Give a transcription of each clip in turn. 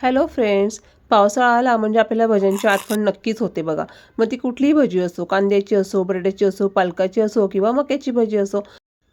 Hello friends पावसाळा आला म्हणजे आपल्याला भज्यांची आठवण नक्कीच होते बघा. मग ती कुठलीही भजी असो कांद्याची असो बटाट्याची असो पालकाची असो किंवा मक्याची भजी असो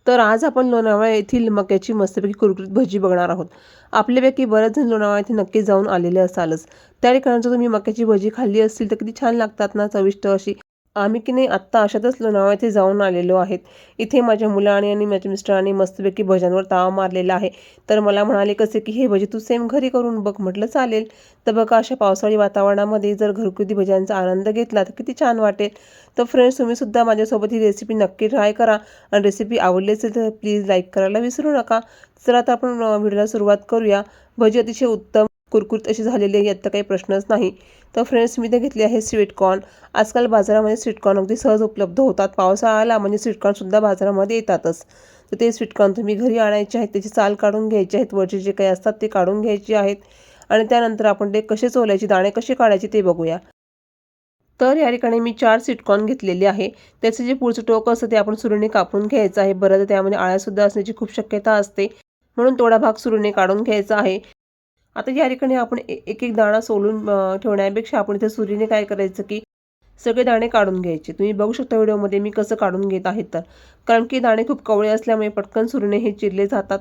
तर आज आपण लोणावळा येथील मक्याची मस्तपैकी कुरकुरीत भजी बघणार आहोत. आपल्यापैकी बरेच जण लोणावळा येथे नक्की जाऊन आलेले असालच. त्या ठिकाणचं जर तुम्ही मक्याची भजी खाल्ली असतील तर किती छान लागतात ना चविष्ट अशी आम्ही की नाही आत्ता अशातच लोणावळा येथे जाऊन आलेलो आहेत. इथे माझ्या मुलाने आणि माझ्या मिस्टरांनी मस्तपैकी भज्यांवर तावा मारलेला आहे. तर मला म्हणाले कसे की हे भजी तू सेम घरी करून बघ म्हटलं चालेल. तर बघा अशा पावसाळी वातावरणामध्ये जर घरगुती भज्यांचा आनंद घेतला तर किती छान वाटेल. तर फ्रेंड्स तुम्हीसुद्धा माझ्यासोबत ही रेसिपी नक्की ट्राय करा. आणि रेसिपी आवडली असेल तर प्लीज लाईक करायला विसरू नका. तर आता आपण व्हिडिओला सुरुवात करूया. भजी अतिशय उत्तम कुरकुरीत अशी झालेली आहे यात तर काही प्रश्नच नाही. तर फ्रेंड्स मी ते घेतले आहे स्वीटकॉर्न आजकाल बाजारामध्ये स्वीटकॉर्न अगदी सहज उपलब्ध होतात. पावसाळा आला म्हणजे स्वीटकॉर्नसुद्धा बाजारामध्ये येतातच. तर ते स्वीटकॉर्न तुम्ही घरी आणायचे आहेत त्याची चाल काढून घ्यायची आहेत वरचे जे काही असतात ते काढून घ्यायचे आहेत. आणि त्यानंतर आपण ते कसे चोलायचे दाणे कसे काढायचे ते बघूया. तर या ठिकाणी मी चार सिटकॉन घेतलेले आहे. त्याचं जे पुढचं टोक असतं ते आपण सुरुने कापून घ्यायचं आहे. बरं तर त्यामध्ये आळ्यासुद्धा असण्याची खूप शक्यता असते. म्हणून थोडा भाग सुरुने काढून घ्यायचा आहे. आता या ठिकाणी आपण एक एक दाणा सोलून ठेवण्यापेक्षा आपण इथे सुरीने काय करायचं की सगळे दाणे काढून घ्यायचे. तुम्ही बघू शकता व्हिडिओमध्ये मी कसं काढून घेत आहे तर. कारण की दाणे खूप कवळे असल्यामुळे पटकन सुरीने हे चिरले जातात.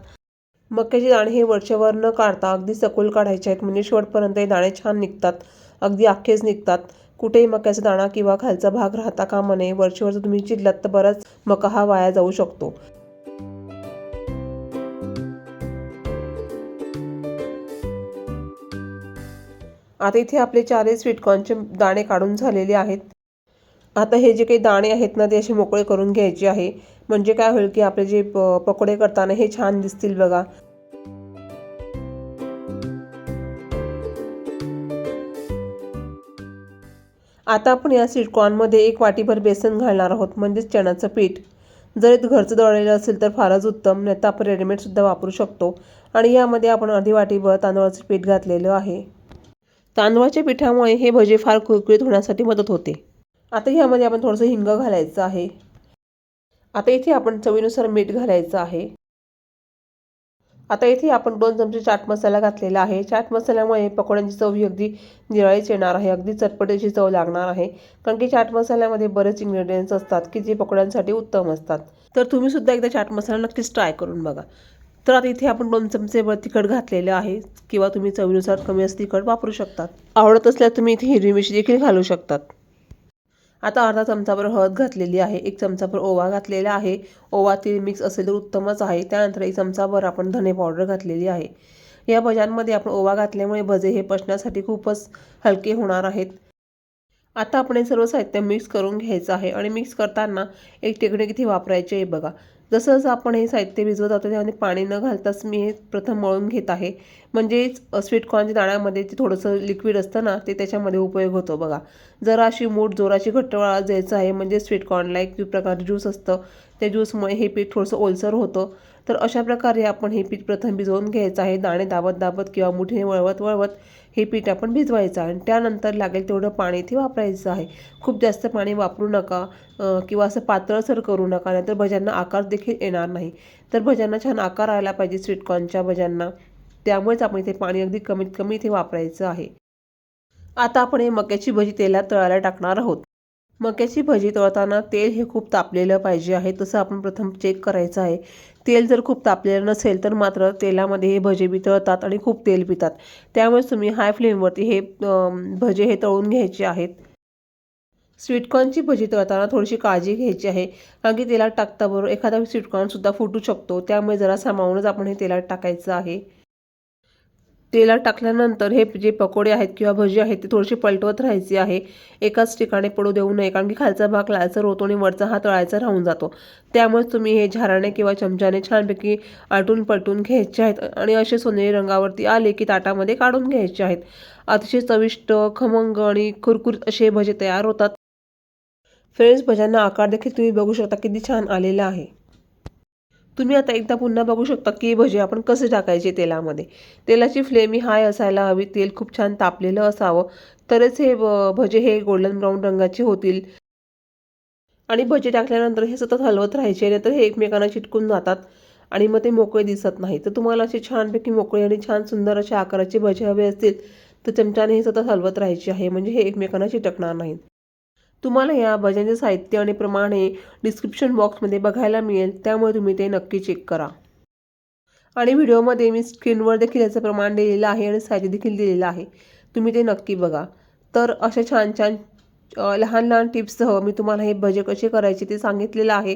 मक्याचे दाणे हे वरच्यावर न काढता अगदी सखोल काढायचे आहेत. म्हणजे शेवटपर्यंत हे दाणे छान निघतात. अगदी अख्खेच निघतात. कुठेही मक्याचा दाणा किंवा खालचा भाग राहता कामा नये. वरच्यावर जर तुम्ही चिरलात तर बराच मका हा वाया जाऊ शकतो. आता इथे आपले चारही स्वीटकॉर्नचे दाणे काढून झालेले आहेत. आता हे जे काही दाणे आहेत ना ते असे मोकळे करून घ्यायचे आहे. म्हणजे काय होईल की आपले जे प- पकोडे करताना हे छान दिसतील बघा. आता आपण या स्वीटकॉर्नमध्ये एक वाटीभर बेसन घालणार आहोत म्हणजेच चण्याचं पीठ. जर घरचं दळलेलं असेल तर फारच उत्तम नाही तर आपण रेडीमेडसुद्धा वापरू शकतो. आणि यामध्ये आपण अर्धी वाटीभर तांदळाचं पीठ घातलेलं आहे. तांदळाच्या पिठामुळे हे भजे फार कुरकुरीत होण्यासाठी मदत होते. आता ह्यामध्ये आपण थोडंसं हिंग घालायचं आहे. आता इथे आपण चवीनुसार मीठ घालायचं आहे. आता इथे आपण दोन चमचे चाट मसाला घातलेला आहे. चाट मसाल्यामुळे पकोड्यांची चव ही अगदी निराळीच येणार आहे. अगदी चटपटीची चव लागणार आहे. कारण की चाट मसाल्यामध्ये बरेच इन्ग्रेडियंट्स असतात की जे पकोड्यांसाठी उत्तम असतात. तर तुम्ही सुद्धा एकदा चाट मसाला नक्कीच ट्राय करून बघा. तर आता इथे आपण दोन चमचेवर तिखट घातलेले आहे. किंवा तुम्ही चवीनुसार कमी असं तिखट वापरू शकतात. आवडत असल्यास तुम्ही इथे हिरवी मिरची देखील घालू शकतात. आता अर्धा चमचाभर हळद घातलेली आहे. एक चमचाभर ओवा घातलेला आहे. ओवा तेल मिक्स असेल तर उत्तमच आहे. त्यानंतर एक चमचाभर आपण धने पावडर घातलेली आहे. या भज्यांमध्ये आपण ओवा घातल्यामुळे भजे हे पचण्यासाठी खूपच हलके होणार आहेत. आता आपण हे सर्व साहित्य मिक्स करून घ्यायचं आहे. आणि मिक्स करताना एक टेकडे किती वापरायचे आहे बघा. जसं आपण हे साहित्य भिजवत आहोत त्यामध्ये पाणी न घालताच मी हे प्रथम मळून घेत आहे. म्हणजेच स्वीटकॉर्नच्या दाण्यामध्ये जे थोडंसं लिक्विड असतं ना ते त्याच्यामध्ये उपयोग होतो बघा. जरा अशी मूठ जोराची घट्टवाळा द्यायचं आहे म्हणजे स्वीटकॉर्नला एक प्रकारचं ज्यूस असतं. त्या ज्यूसमुळे हे पीठ थोडंसं ओलसर होतं. तर अशा प्रकारे आपण हे पीठ प्रथम भिजवून घ्यायचं आहे. दाणे दाबत दाबत किंवा मुठीने वळवत वळवत हे पीठ आपण भिजवायचं आणि त्यानंतर लागेल तेवढं पाणी इथे वापरायचं आहे. खूप जास्त पाणी वापरू नका किंवा असं पातळसर करू नका नाहीतर भज्यांना आकार देखील येणार नाही. तर भज्यांना छान आकार आला पाहिजे स्वीटकॉर्नच्या भज्यांना. त्यामुळेच आपण इथे पाणी अगदी कमीत कमी इथे वापरायचं आहे. आता आपण हे मक्याची भजी तेलात तळायला टाकणार आहोत. मक्याची भजी तळताना तेल हे खूप तापलेलं पाहिजे आहे. तसं आपण प्रथम चेक करायचं आहे. तेल जर खूप तापलेलं नसेल तर मात्र तेलामध्ये हे भजे बी तळतात आणि खूप तेल पितात. त्यामुळेच तुम्ही हाय फ्लेमवरती हे भजे हे तळून घ्यायचे आहेत. स्वीटकॉर्नची भजी तळताना थोडीशी काळजी घ्यायची आहे. कारण की तेलात टाकताबरोबर एखादा स्वीटकॉर्नसुद्धा फुटू शकतो. त्यामुळे जरा सांभाळूनच आपण हे तेलात टाकायचं आहे. तेलात टाकल्यानंतर हे जे पकोडे आहेत किंवा भजी आहेत ते थोडीशी पलटवत राहायची आहे. एकाच ठिकाणी पडू देऊ नये कारण की खालचा भाग लालसर होतो आणि वरचा हा तळायचा राहून जातो. त्यामुळेच तुम्ही हे झाराने किंवा चमच्याने छानपैकी आलटून पलटून घ्यायचे आहेत आणि असे सोनेरी रंगावरती आले की ताटामध्ये काढून घ्यायचे आहेत. अतिशय चविष्ट खमंग आणि कुरकुरीत असे भजे तयार होतात. फ्रेंड्स भज्यांना आकार देखील तुम्ही बघू शकता किती छान आलेला आहे. तुम्ही आता एकदा पुन्हा बघू शकता की भजे आपण कसे टाकायचे तेलामध्ये. तेलाची फ्लेम ही हाय असायला हवी. तेल खूप छान तापलेलं असावं. तरच हे भजे हे गोल्डन ब्राऊन रंगाचे होतील. आणि भजे टाकल्यानंतर हे सतत हलवत राहायचे नाहीतर हे एकमेकांना चिटकून जातात. आणि मग ते मोकळे दिसत नाही. तर तुम्हाला असे छानपैकी मोकळे आणि छान सुंदर अशा आकाराचे भजे हवे असतील तर चमच्याने हे सतत हलवत राहायचे आहे. म्हणजे हे एकमेकांना चिटकणार नाहीत. तुम्हाला या भजनचे साहित्य आणि प्रमाणे डिस्क्रिप्शन बॉक्समध्ये बघायला मिळेल त्यामुळे तुम्ही ते नक्की चेक करा. आणि व्हिडिओमध्ये मी स्क्रीनवर देखील याचं प्रमाण दिलेलं आहे आणि साहित्य देखील दिलेलं आहे. तुम्ही ते नक्की बघा. तर अशा छान छान लहान लहान टिप्ससह मी तुम्हाला हे भजे कसे करायचे ते सांगितलेलं आहे.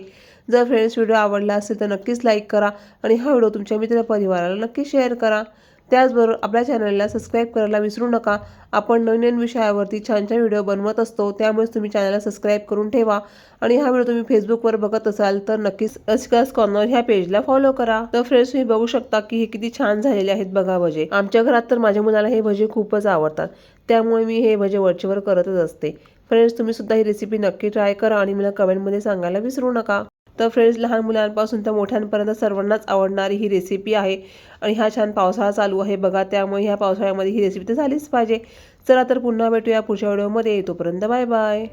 जर फ्रेंड्स व्हिडिओ आवडला असेल तर नक्कीच लाईक करा आणि हा व्हिडिओ तुमच्या मित्र परिवाराला नक्की शेअर करा. त्याचबरोबर आपल्या चॅनलला सबस्क्राईब करायला विसरू नका. आपण नवीन नवीन विषयावरती छान छान व्हिडिओ बनवत असतो त्यामुळेच तुम्ही चॅनलला सबस्क्राईब करून ठेवा. आणि हा व्हिडिओ तुम्ही फेसबुकवर बघत असाल तर नक्कीच रसिकास कॉर्नर ह्या पेजला फॉलो करा. तर फ्रेंड्स तुम्ही बघू शकता की हे किती छान झालेले आहेत बघा भजे. आमच्या घरात तर माझ्या मुलाला हे भजे खूपच आवडतात. त्यामुळे मी हे भजे वरचेवर करतच असते. फ्रेंड्स तुम्ही सुद्धा ही रेसिपी नक्की ट्राय करा आणि मला कमेंटमध्ये सांगायला विसरू नका. तर फ्रेंड्स लहान मुलांपासून तर मोठ्यांपर्यंत सर्वांनाच आवडणारी ही रेसिपी आहे. आणि हा छान पावसाळा चालू आहे बघा त्यामुळे ह्या पावसाळ्यामध्ये ही रेसिपी तर झालीच पाहिजे. चला तर पुन्हा भेटूया पुढच्या व्हिडिओमध्ये तोपर्यंत बाय बाय